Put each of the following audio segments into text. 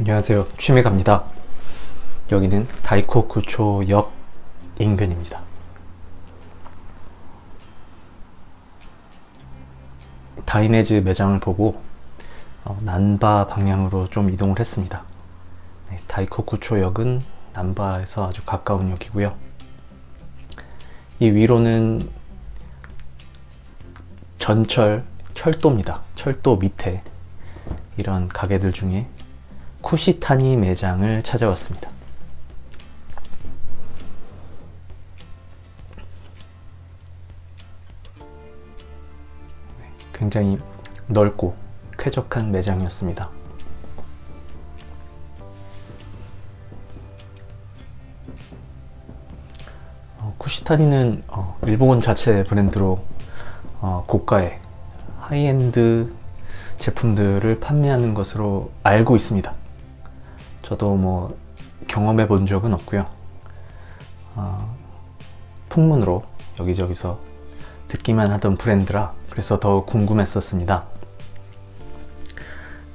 안녕하세요. 취미갑니다. 여기는 다이코 구초역 인근입니다. 다이네즈 매장을 보고 어, 난바 방향으로 좀 이동을 했습니다. 네, 다이코 구초역은 난바에서 아주 가까운 역이고요. 이 위로는 전철 철도입니다. 철도 밑에 이런 가게들 중에 쿠시타니 매장을 찾아왔습니다. 굉장히 넓고 쾌적한 매장이었습니다. 어, 쿠시타니는 어, 일본 자체 브랜드로 어, 고가의 하이엔드 제품들을 판매하는 것으로 알고 있습니다. 저도 뭐 경험해 본 적은 없고요. 어, 풍문으로 여기저기서 듣기만 하던 브랜드라 그래서 더 궁금했었습니다.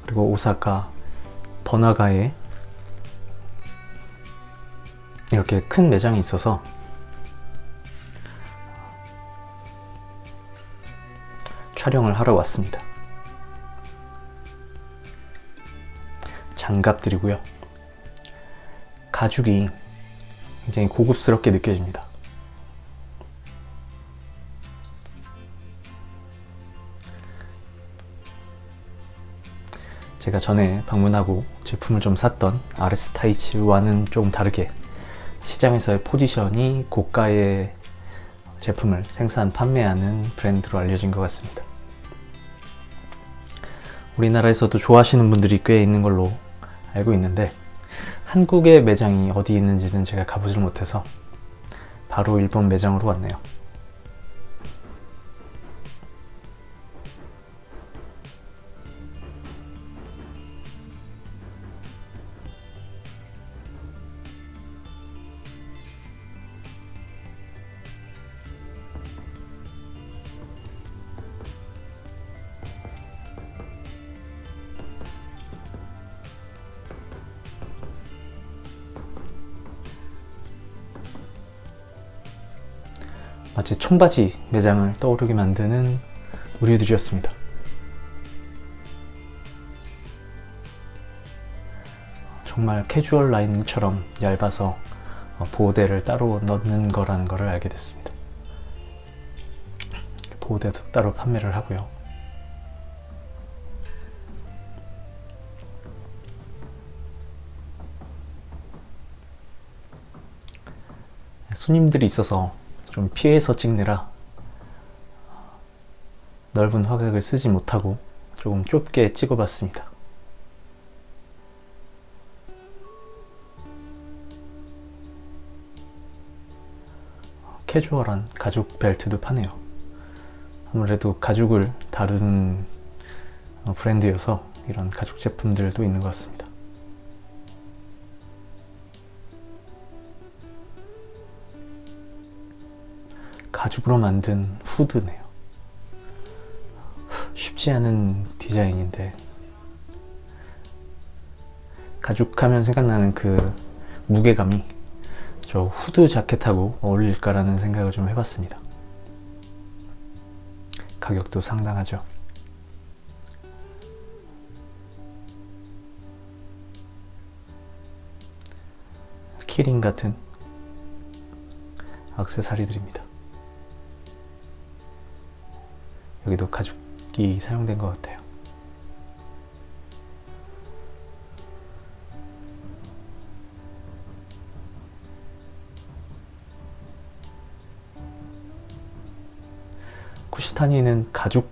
그리고 오사카 번화가에 이렇게 큰 매장이 있어서 촬영을 하러 왔습니다. 장갑들이고요. 가죽이 굉장히 고급스럽게 느껴집니다. 제가 전에 방문하고 제품을 좀 샀던 아르스타이츠와는 좀 다르게 시장에서의 포지션이 고가의 제품을 생산, 판매하는 브랜드로 알려진 것 같습니다. 우리나라에서도 좋아하시는 분들이 꽤 있는 걸로 알고 있는데 한국의 매장이 어디 있는지는 제가 가보질 못해서 바로 일본 매장으로 왔네요. 마치 청바지 매장을 떠오르게 만드는 의류들이었습니다. 정말 캐주얼 라인처럼 얇아서 어, 보호대를 따로 넣는 거라는 것을 알게 됐습니다. 보호대도 따로 판매를 하고요. 손님들이 있어서 좀 피해서 찍느라 넓은 화각을 쓰지 못하고 조금 좁게 찍어봤습니다. 캐주얼한 가죽 벨트도 파네요. 아무래도 가죽을 다루는 브랜드여서 이런 가죽 제품들도 있는 것 같습니다. 가죽으로 만든 후드네요. 쉽지 않은 디자인인데 가죽하면 생각나는 그 무게감이 저 후드 자켓하고 어울릴까라는 생각을 좀 해봤습니다. 가격도 상당하죠. 키링 같은 악세사리들입니다. 여기도 가죽이 사용된 것 같아요. 쿠시타니는 가죽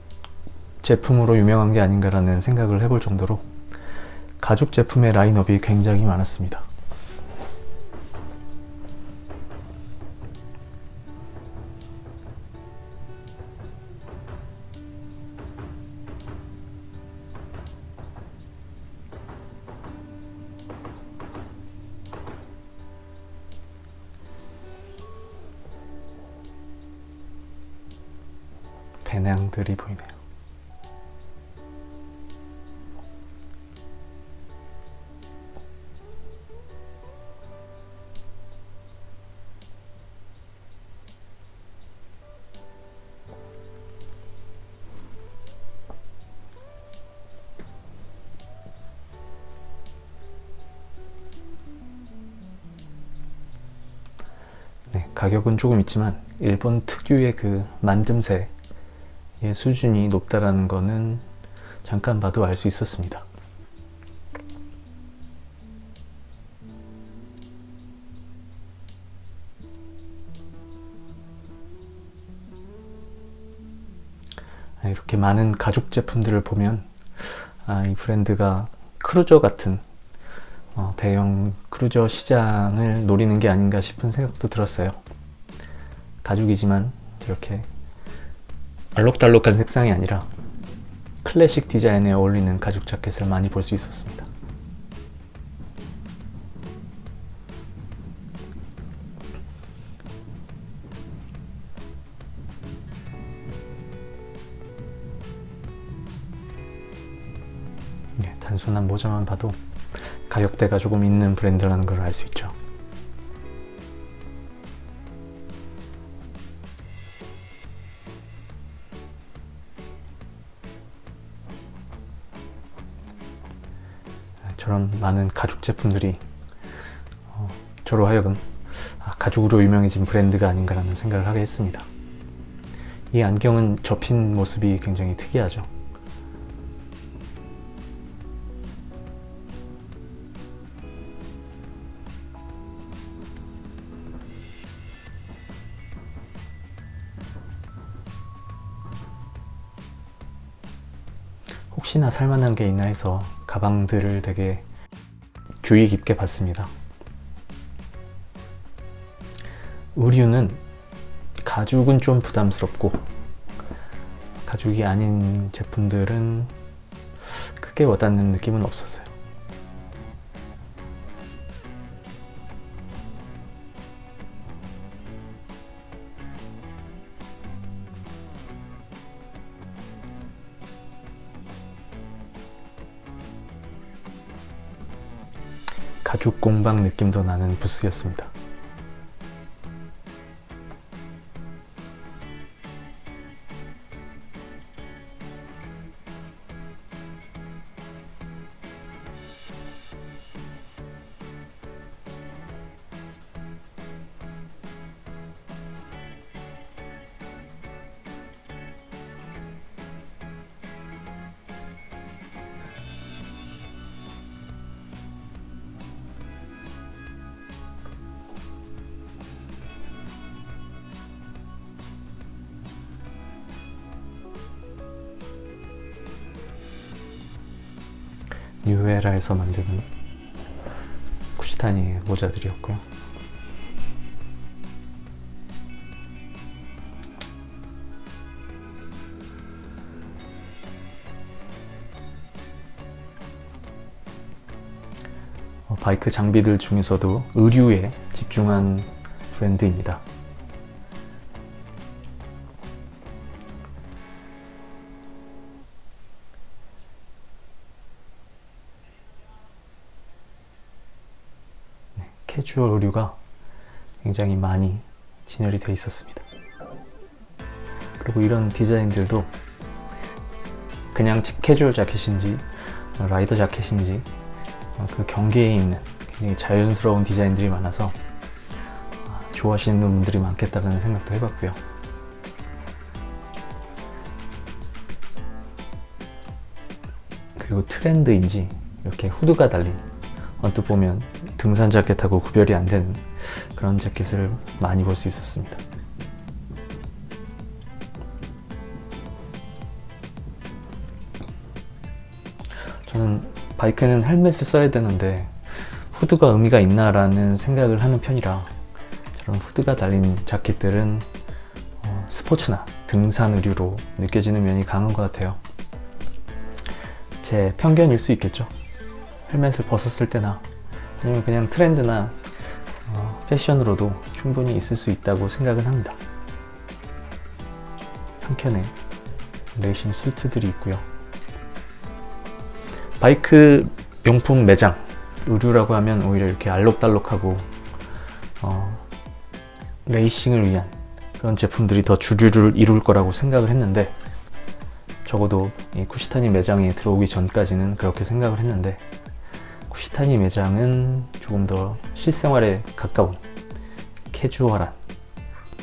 제품으로 유명한 게 아닌가라는 생각을 해볼 정도로 가죽 제품의 라인업이 굉장히 많았습니다. 배낭들이 보이네요. 네, 가격은 조금 있지만 일본 특유의 그 만듦새 수준이 높다라는 거는 잠깐 봐도 알 수 있었습니다. 아, 이렇게 많은 가죽 제품들을 보면 아, 이 브랜드가 크루저 같은 어, 대형 크루저 시장을 노리는 게 아닌가 싶은 생각도 들었어요. 가죽이지만 이렇게 알록달록한 색상이 아니라 클래식 디자인에 어울리는 가죽 자켓을 많이 볼 수 있었습니다. 네, 단순한 모자만 봐도 가격대가 조금 있는 브랜드라는 걸 알 수 있죠. 저런 많은 가죽 제품들이 어, 저로 하여금 아, 가죽으로 유명해진 브랜드가 아닌가라는 생각을 하게 했습니다. 이 안경은 접힌 모습이 굉장히 특이하죠. 혹시나 살만한 게 있나 해서 가방들을 되게 주의 깊게 봤습니다. 의류는 가죽은 좀 부담스럽고 가죽이 아닌 제품들은 크게 와닿는 느낌은 없었어요. 죽 공방 느낌도 나는 부스였습니다. 뉴에라에서 만드는 쿠시타니 모자들이었고요. 어, 바이크 장비들 중에서도 의류에 집중한 브랜드입니다. 캐주얼 의류가 굉장히 많이 진열이 되어 있었습니다. 그리고 이런 디자인들도 그냥 캐주얼 자켓인지 어, 라이더 자켓인지 어, 그 경계에 있는 굉장히 자연스러운 디자인들이 많아서 아, 좋아하시는 분들이 많겠다는 생각도 해봤고요. 그리고 트렌드인지 이렇게 후드가 달린 언뜻 보면 등산 자켓하고 구별이 안 되는 그런 자켓을 많이 볼 수 있었습니다. 저는 바이크는 헬멧을 써야 되는데 후드가 의미가 있나라는 생각을 하는 편이라 저런 후드가 달린 자켓들은 어, 스포츠나 등산 의류로 느껴지는 면이 강한 것 같아요. 제 편견일 수 있겠죠. 헬멧을 벗었을 때나 아니면 그냥 트렌드나 어, 패션으로도 충분히 있을 수 있다고 생각은 합니다. 한켠에 레이싱 수트들이 있고요. 바이크 용품 매장 의류라고 하면 오히려 이렇게 알록달록하고 어, 레이싱을 위한 그런 제품들이 더 주류를 이룰 거라고 생각을 했는데 적어도 이 쿠시타니 매장에 들어오기 전까지는 그렇게 생각을 했는데 쿠시타니 매장은 조금 더 실생활에 가까운 캐주얼한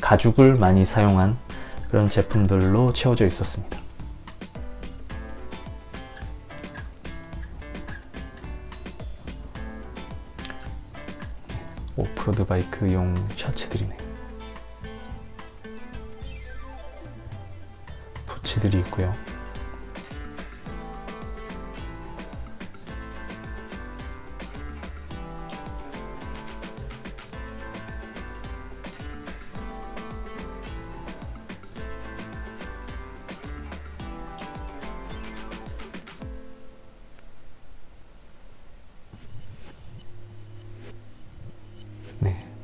가죽을 많이 사용한 그런 제품들로 채워져 있었습니다. 오프로드 바이크용 셔츠들이네. 부츠들이 있고요.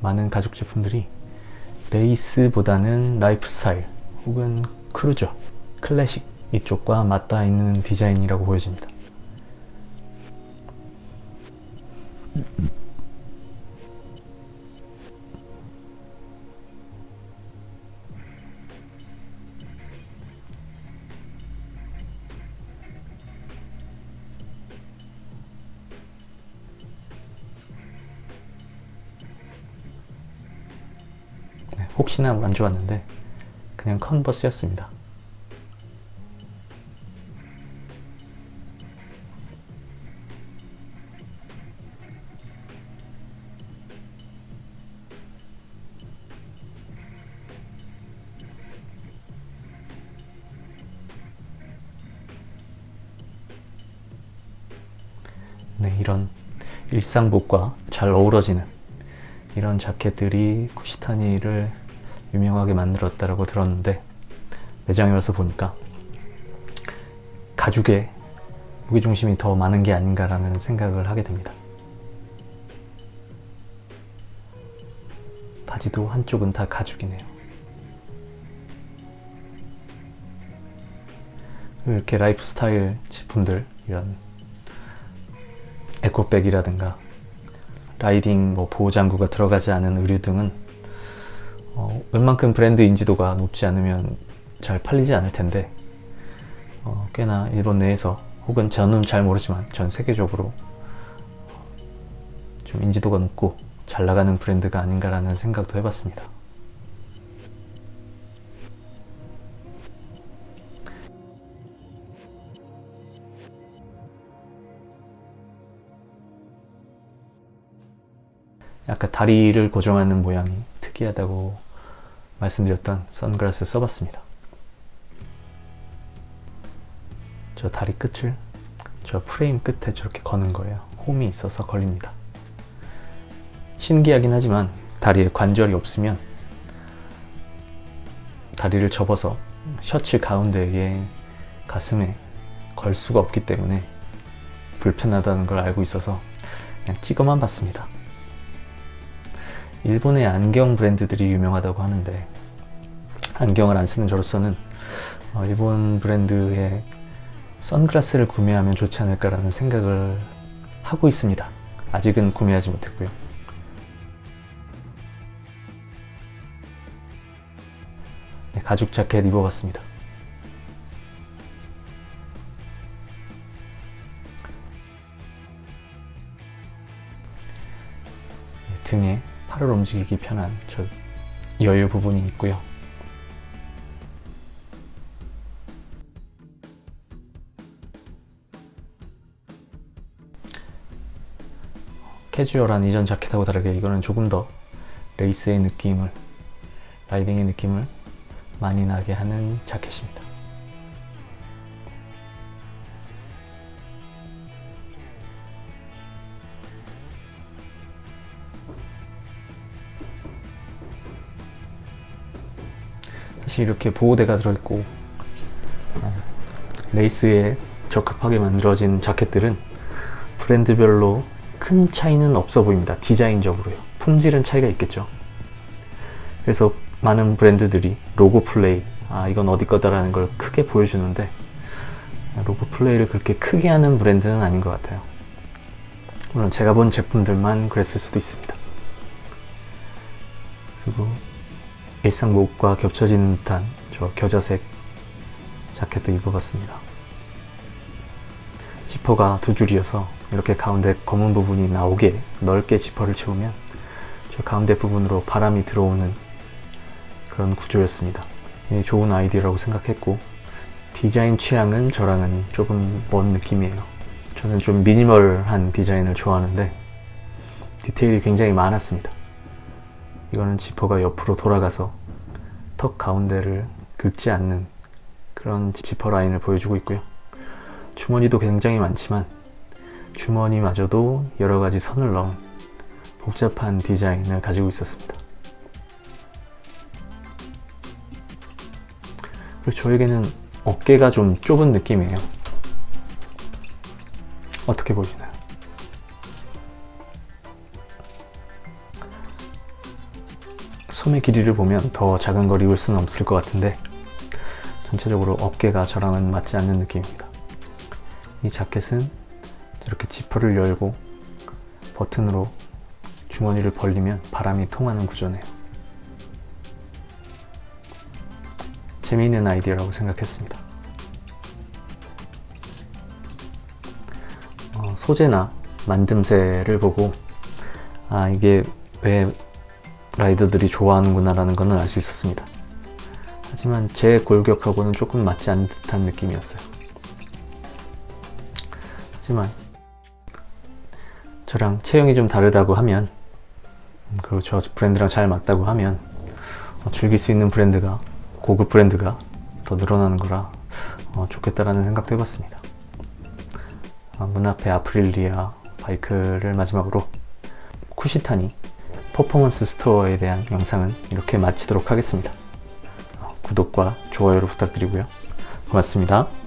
많은 가죽 제품들이 레이스보다는 라이프 스타일 혹은 크루저, 클래식 이쪽과 맞닿아 있는 디자인이라고 보여집니다. 혹시나 안 좋았는데 그냥 컨버스였습니다. 네, 이런 일상복과 잘 어우러지는 이런 자켓들이 쿠시타니를 유명하게 만들었다라고 들었는데 매장에 와서 보니까 가죽에 무게중심이 더 많은 게 아닌가라는 생각을 하게 됩니다. 바지도 한쪽은 다 가죽이네요. 이렇게 라이프 스타일 제품들, 이런 에코백이라든가 라이딩 뭐 보호장구가 들어가지 않은 의류 등은 어, 웬만큼 브랜드 인지도가 높지 않으면 잘 팔리지 않을 텐데 어, 꽤나 일본 내에서 혹은 저는 잘 모르지만 전 세계적으로 좀 인지도가 높고 잘 나가는 브랜드가 아닌가라는 생각도 해봤습니다. 아까 다리를 고정하는 모양이 특이하다고 말씀드렸던 선글라스 써봤습니다. 저 다리 끝을 저 프레임 끝에 저렇게 거는 거예요. 홈이 있어서 걸립니다. 신기하긴 하지만 다리에 관절이 없으면 다리를 접어서 셔츠 가운데에 가슴에 걸 수가 없기 때문에 불편하다는 걸 알고 있어서 그냥 찍어만 봤습니다. 일본의 안경 브랜드들이 유명하다고 하는데 안경을 안 쓰는 저로서는 어, 일본 브랜드의 선글라스를 구매하면 좋지 않을까라는 생각을 하고 있습니다. 아직은 구매하지 못했고요. 네, 가죽 자켓 입어봤습니다. 네, 등에 팔을 움직이기 편한 저 여유 부분이 있고요. 캐주얼한 이전 자켓하고 다르게 이거는 조금 더 레이스의 느낌을 라이딩의 느낌을 많이 나게 하는 자켓입니다. 이렇게 보호대가 들어있고 어, 레이스에 적합하게 만들어진 자켓들은 브랜드별로 큰 차이는 없어 보입니다. 디자인적으로요. 품질은 차이가 있겠죠. 그래서 많은 브랜드들이 로고 플레이, 아, 이건 어디 거다라는 걸 크게 보여주는데, 로고 플레이를 그렇게 크게 하는 브랜드는 아닌 것 같아요. 물론 제가 본 제품들만 그랬을 수도 있습니다. 그리고 일상복과 겹쳐지는 듯한 저 겨자색 자켓도 입어봤습니다. 지퍼가 두 줄이어서 이렇게 가운데 검은 부분이 나오게 넓게 지퍼를 채우면 저 가운데 부분으로 바람이 들어오는 그런 구조였습니다. 이 좋은 아이디어라고 생각했고 디자인 취향은 저랑은 조금 먼 느낌이에요. 저는 좀 미니멀한 디자인을 좋아하는데 디테일이 굉장히 많았습니다. 이거는 지퍼가 옆으로 돌아가서 턱 가운데를 긁지 않는 그런 지퍼 라인을 보여주고 있고요. 주머니도 굉장히 많지만 주머니마저도 여러 가지 선을 넣은 복잡한 디자인을 가지고 있었습니다. 그리고 저에게는 어깨가 좀 좁은 느낌이에요. 어떻게 보시나요? 소매 길이를 보면 더 작은 걸 입을 수는 없을 것 같은데 전체적으로 어깨가 저랑은 맞지 않는 느낌입니다. 이 자켓은 이렇게 지퍼를 열고 버튼으로 주머니를 벌리면 바람이 통하는 구조네요. 재미있는 아이디어라고 생각했습니다. 어, 소재나 만듦새를 보고 아 이게 왜 라이더들이 좋아하는구나라는 것은 알 수 있었습니다. 하지만 제 골격하고는 조금 맞지 않는 듯한 느낌이었어요. 하지만 저랑 체형이 좀 다르다고 하면 음, 그리고 저 브랜드랑 잘 맞다고 하면 어, 즐길 수 있는 브랜드가 고급 브랜드가 더 늘어나는 거라 어, 좋겠다라는 생각도 해봤습니다. 어, 문 앞에 아프릴리아 바이크를 마지막으로 쿠시타니 퍼포먼스 스토어에 대한 영상은 이렇게 마치도록 하겠습니다. 어, 구독과 좋아요를 부탁드리고요. 고맙습니다.